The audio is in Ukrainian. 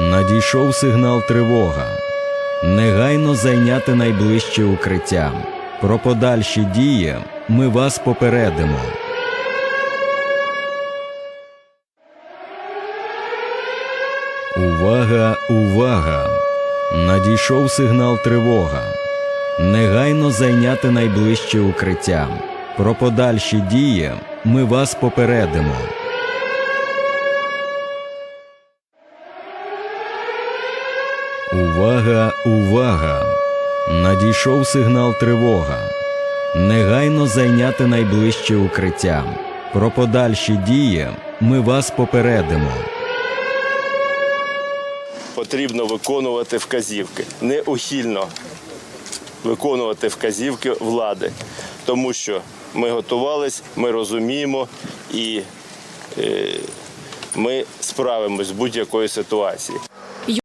Надійшов сигнал тривога. Негайно зайняти найближче укриття. Про подальші дії ми вас попередимо. Увага, увага! Надійшов сигнал тривога. Негайно зайняти найближче укриття. Про подальші дії ми вас попередимо. Увага, увага! Надійшов сигнал тривога. Негайно зайняти найближче укриття. Про подальші дії ми вас попередимо. потрібно виконувати вказівки, неухильно виконувати вказівки влади, тому що ми готувались, ми розуміємо і е, ми справимось з будь-якої ситуації.